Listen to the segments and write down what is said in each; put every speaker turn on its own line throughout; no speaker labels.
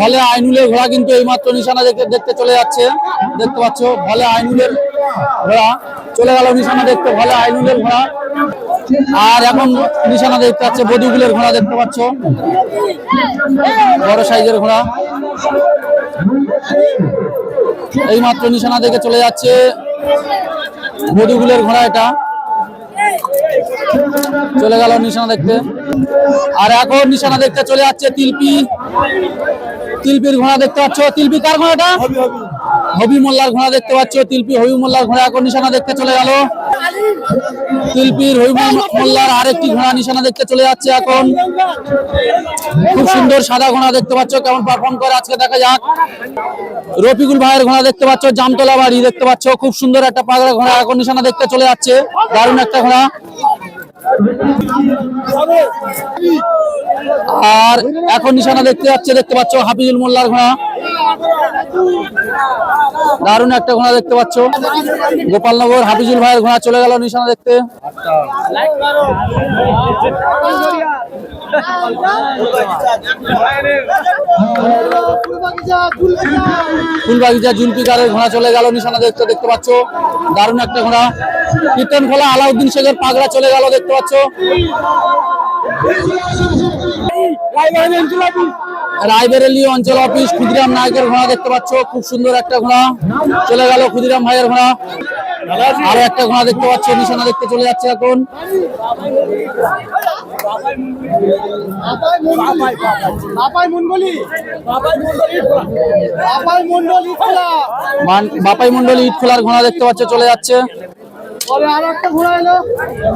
ভলে আইনুলের ঘোড়া কিন্তু এইমাত্র নিশানা দেখতে দেখতে চলে যাচ্ছে। দেখতে পাচ্ছ, ভলে আইনুলের ঘোড়া। চলে গেল নিশানা দেখতে, ভলে আইনুলের ঘোড়া। আর এখন নিশানা দেখতে পাচ্ছে বধুগুলের ঘোড়া, দেখতে পাচ্ছ। বড় সাইজের ঘোড়া। এই মাত্র নিশানা দেখে চলে যাচ্ছে বধুগুলের ঘোড়া এটা। চলে গেল নিশানা দেখতে। আর এখন নিশানা দেখতে চলে যাচ্ছে তিলপি। তিলপির ঘোড়া দেখতে পাচ্ছ। তিলপি কার ঘোড়াটা হবি মোল্লার ঘোড়া দেখতে পাচ্ছ। তিলপি হবি মোল্লার ঘোড়া এখন নিশানা দেখতে চলে গেল। তিলপির হবি মোল্লার আরেকটি ঘোড়া নিশানা দেখতে চলে যাচ্ছে এখন। খুব সুন্দর সাদা ঘোড়া দেখতে পাচ্ছ। কেমন পারফর্ম করে আজকে দেখা যাক। রফিকুল ভাইয়ের ঘোড়া দেখতে পাচ্ছ। জামতলা বাড়ি দেখতে পাচ্ছ। খুব সুন্দর একটা পাগড়া ঘোড়া এখন নিশানা দেখতে চলে যাচ্ছে। দারুণ একটা ঘোড়া। আর এখন নিশানা দেখতে যাচ্ছে, দেখতে পাচ্ছ হাফিজুল মোল্লার ঘোড়া। দারুণ একটা ঘোড়া দেখতে পাচ্ছ। গোপালনগর হাফিজুল ভাইয়ের ঘোড়া চলে গেল নিশানা দেখতে। ফুলবাগিচা জুলপিকারের ঘোড়া চলে গেল নিশানা দেখতে দেখতে পাচ্ছ। দারুণ একটা ঘোড়া। কীর্তন খোলা, আলাউদ্দিন শেখের পাগড়া চলে গেল, দেখতে পাচ্ছ। রায়বেরেলি অঞ্চল অফিস, ক্ষুদিরাম নায়কের ঘোড়া দেখতে পাচ্ছ, খুব সুন্দর একটা ঘোড়া। চলে গেল ক্ষুদিরাম ভাইয়ের ঘোড়া। আরও একটা ঘোড়া দেখতে পাচ্ছ, নিশানা দেখতে চলে যাচ্ছে এখন।
বাপাই মন্ডলী
মান- ইট খোলার ঘোড়া দেখতে পাচ্ছ, চলে যাচ্ছে।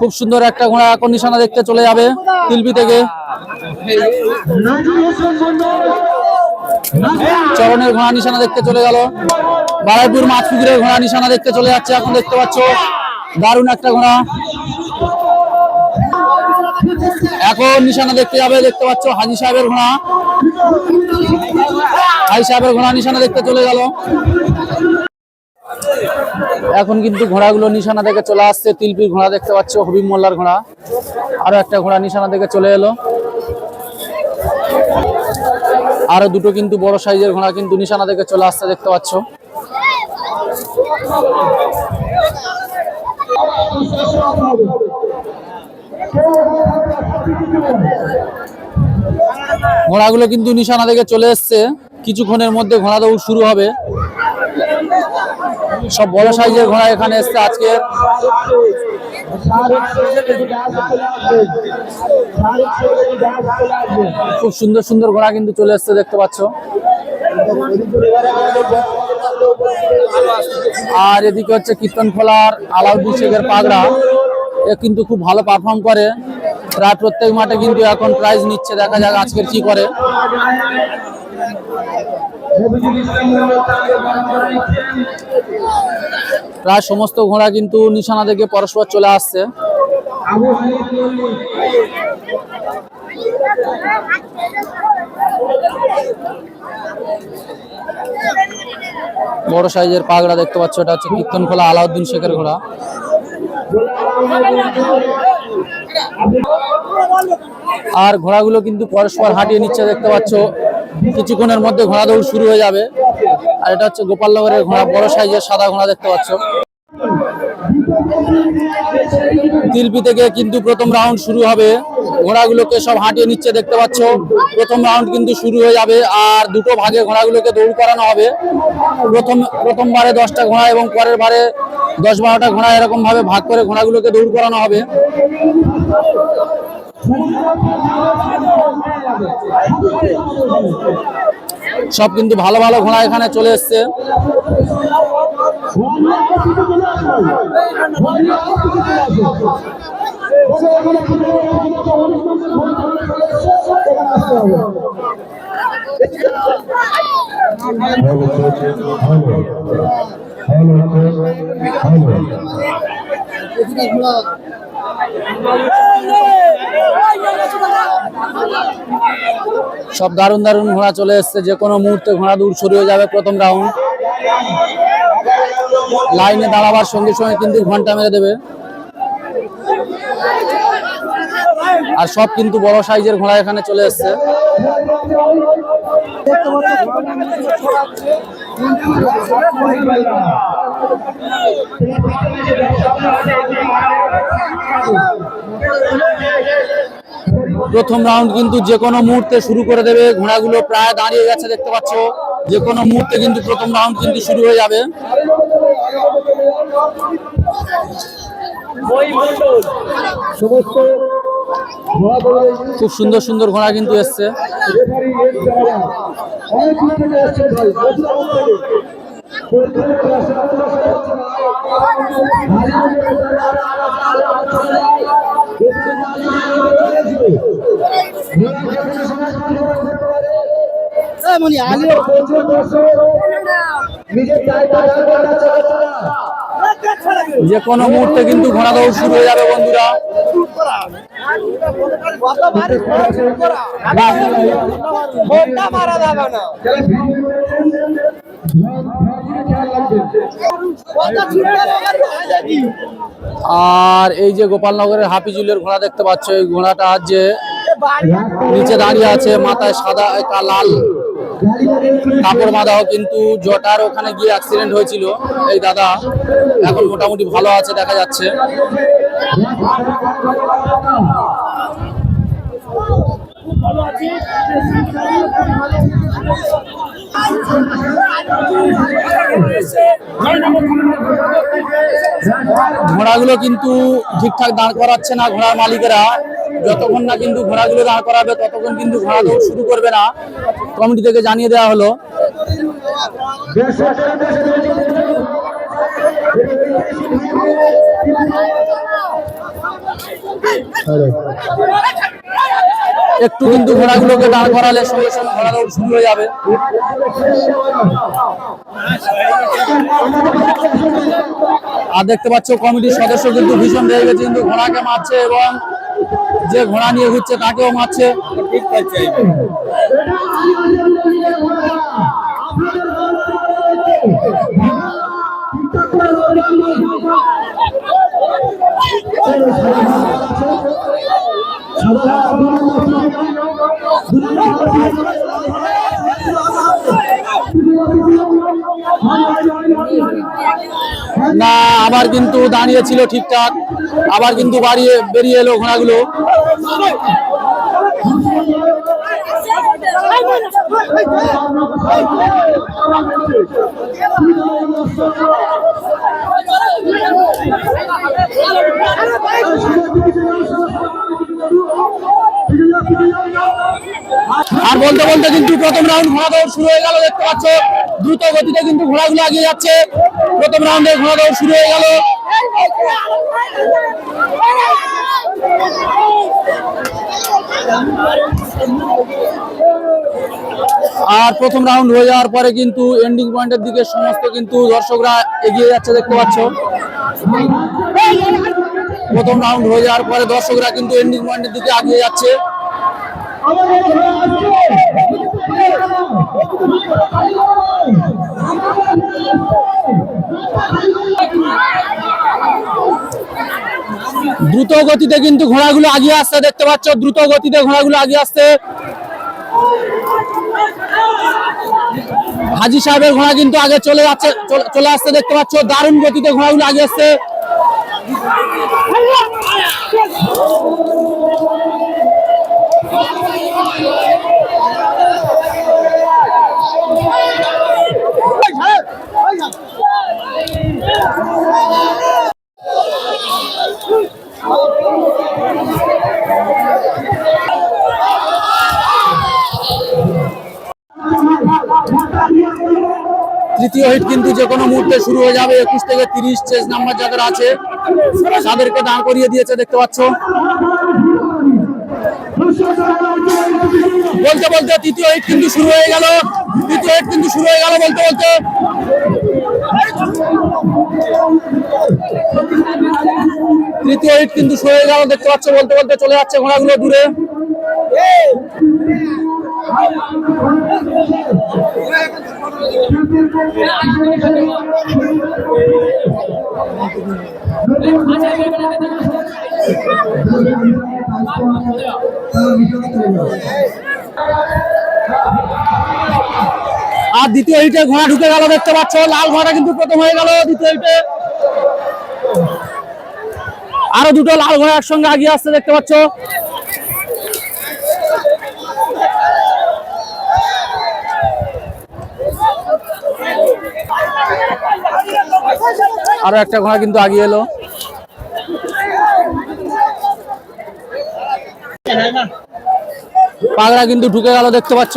খুব সুন্দর একটা ঘোড়া এখন নিশানা দেখতে চলে যাবে তিলপি থেকে। চরণের ঘোড়া নিশানা দেখতে চলে গেল। বারাইপুর মাছপুকুরের ঘোড়া নিশানা দেখতে চলে যাচ্ছে, এখন দেখতে পাচ্ছ। দারুণ একটা ঘোড়া। এখন নিশানা দেখতে যাবে, দেখতে পাচ্ছ হাজি সাহেবের ঘোড়া। হাজি সাহেবের ঘোড়া নিশানা দেখতে চলে গেল। এখন কিন্তু ঘোড়াগুলো নিশানা থেকে চলে আসছে। তিলপির ঘোড়া দেখতে পাচ্ছ, হবিব মোল্লার ঘোড়া। আরও একটা ঘোড়া নিশানা থেকে চলে এলো। আরও দুটো কিন্তু বড় সাইজের ঘোড়া কিন্তু নিশানা থেকে চলে আসছে, দেখতে পাচ্ছ। ঘোড়াগুলো কিন্তু নিশানা থেকে চলে এসছে। কিছুক্ষণের মধ্যে ঘোড়া দৌড় শুরু হবে। সব বড় সাইজের ঘোড়া এখানে এসছে আজকে। খুব সুন্দর সুন্দর ঘোড়া কিন্তু চলে এসছে, দেখতে পাচ্ছ। আর এদিকে হচ্ছে কীর্তন খোলার আলাউদ্দিন শেখের পাগড়া। এ কিন্তু খুব ভালো পারফর্ম করে। প্রায় প্রত্যেক মাঠে কিন্তু এখন প্রাইজ নিচ্ছে, দেখা যাক আজকের কি করে। প্রায় সমস্ত ঘোড়া কিন্তু নিশানা থেকে পরস্পর চলে আসছে। বড় সাইজের পাগড়া দেখতে পাচ্ছ, এটা হচ্ছে কীর্তন খোলা আলাউদ্দিন শেখের ঘোড়া। আর ঘোড়াগুলো কিন্তু পরস্পর হাঁটিয়ে নিচ্ছে দেখতে পাচ্ছ। কিছুক্ষণের মধ্যে ঘোড়া দৌড় শুরু হয়ে যাবে। আর এটা হচ্ছে গোপালনগরের ঘোড়া, বড় সাইজের সাদা ঘোড়া দেখতে পাচ্ছ। তিলপি থেকে কিন্তু প্রথম রাউন্ড শুরু হবে। ঘোড়াগুলোকে সব হাঁটিয়ে নিচ্ছে দেখতে পাচ্ছ। প্রথম রাউন্ড কিন্তু শুরু হয়ে যাবে আর দুটো ভাগে ঘোড়াগুলোকে দৌড় করানো হবে। প্রথম, প্রথমবারে দশটা ঘোড়া এবং পরের বারে দশ বারোটা ঘোড়া এরকম ভাবে ভাগ করে ঘোড়াগুলোকে দৌড় করানো হবে। সব কিন্তু ভালো ভালো ঘোড়া এখানে চলে এসছে সব দারুণ দারুণ ঘোড়া চলে এসছে। যে কোনো মুহূর্তে ঘোড়া দূর সরিয়ে যাবে প্রথম রাউন্ড লাইনে দাঁড়াবার সঙ্গে সঙ্গে কিন্তু ঘণ্টা মেরে দেবে। আর সব কিন্তু বড় সাইজের ঘোড়া এখানে চলে এসছে। প্রথম রাউন্ড কিন্তু যে কোনো মুহূর্তে শুরু করে দেবে। ঘোড়াগুলো প্রায় দাঁড়িয়ে গেছে, দেখতে পাচ্ছ। যে কোনো মুহূর্তে কিন্তু প্রথম রাউন্ড কিন্তু শুরু হয়ে যাবে। খুব সুন্দর সুন্দর ঘোড়া কিন্তু এসছে।
অনেক
যে কোনো মুহূর্তে কিন্তু ঘোড়া দৌড় শুরু হয়ে যাবে বন্ধুরা।
মারা না।
আর এই যে গোপালনগরের হাফিজুলের ঘোড়া দেখতে পাচ্ছ, এই ঘোড়াটা যে নিচে দাঁড়িয়ে আছে, মাথায় সাদা, একটা লাল কাপড় বাঁধাও কিন্তু জটার ওখানে গিয়ে অ্যাক্সিডেন্ট হয়েছিল। এই দাদা এখন মোটামুটি ভালো আছে, দেখা যাচ্ছে। ঘোড়াগুলো কিন্তু ঠিকঠাক দাঁড় করাচ্ছে না ঘোড়ার মালিকেরা। যতক্ষণ না কিন্তু ঘোড়াগুলো দাঁড় করাবে, ততক্ষণ কিন্তু ঘোড়া দৌড় শুরু করবে না। কমিটি থেকে জানিয়ে দেওয়া হলো। একটু কিন্তু ঘোড়াগুলোকে দাঁড় করালে সঙ্গে সঙ্গে ঘোড়া শুরু হয়ে যাবে। আর দেখতে পাচ্ছ, কমিটির সদস্য কিন্তু ভীষণ রেগে গেছে, কিন্তু ঘোড়াকে মারছে এবং যে ঘোড়া নিয়ে ঘুরছে তাকেও মারছে। না আবার কিন্তু দাঁড়িয়ে ছিল ঠিকঠাক। আবার কিন্তু বাড়িয়ে বেরিয়ে এলো ঘোড়াগুলো। আর বলতে বলতে কিন্তু প্রথম রাউন্ড ঘোড়া দৌড় শুরু হয়ে গেল, দেখতে পাচ্ছ, দ্রুত গতিতে কিন্তু ঘোড়াগুলো এগিয়ে যাচ্ছে। প্রথম রাউন্ডে ঘোড়া দৌড় শুরু হয়ে গেল। আর প্রথম রাউন্ড হয়ে যাওয়ার পরে কিন্তু এন্ডিং পয়েন্টের দিকে সমস্ত কিন্তু দর্শকরা এগিয়ে যাচ্ছে, দেখতে পাচ্ছ। প্রথম রাউন্ড হয়ে যাওয়ার পরে দর্শকরা কিন্তু এন্ডিং পয়েন্টের দিকে এগিয়ে যাচ্ছে। দ্রুত গতিতে কিন্তু ঘোড়াগুলো আগিয়ে আসছে, দেখতে পাচ্ছ দ্রুত গতিতে ঘোড়াগুলো আগিয়ে আসছে। হাজি সাহেবের ঘোড়া কিন্তু আগে চলে যাচ্ছে, চলে- আসছে, দেখতে পাচ্ছ, দারুণ গতিতে ঘোড়াগুলো আগে আসছে। তৃতীয় হিট কিন্তু যে কোনো মুহূর্তে শুরু হয়ে যাবে। একুশ থেকে তিরিশ চেস নাম্বার যাদের আছে, তাদেরকে দাঁড় করিয়ে দিয়েছে, দেখতে পাচ্ছ। বলতে বলতে তৃতীয় হিট কিন্তু শুরু হয়ে গেল। তৃতীয় হিট কিন্তু শুরু হয়ে গেল বলতে বলতে। তৃতীয় হিট কিন্তু শুরু হয়ে গেল, দেখতে পাচ্ছ বলতে বলতে চলে যাচ্ছে ঘোড়াগুলো দূরে। আর দ্বিতীয় হিটে ঘোড়া ঢুকে গেল, দেখতে পাচ্ছ, লাল ঘোড়া কিন্তু প্রথম হয়ে গেল দ্বিতীয় হিটে আরও দুটো লাল ঘোড়া একসঙ্গে আগিয়ে আসছে, দেখতে পাচ্ছ। আরও একটা ঘোড়া কিন্তু আগিয়ে এলো। পাগড়া কিন্তু ঢুকে গেল দেখতে পাচ্ছ?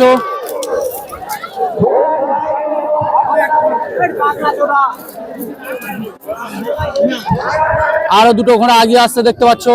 আরও দুটো ঘোড়া আগিয়ে আসছে দেখতে পাচ্ছ?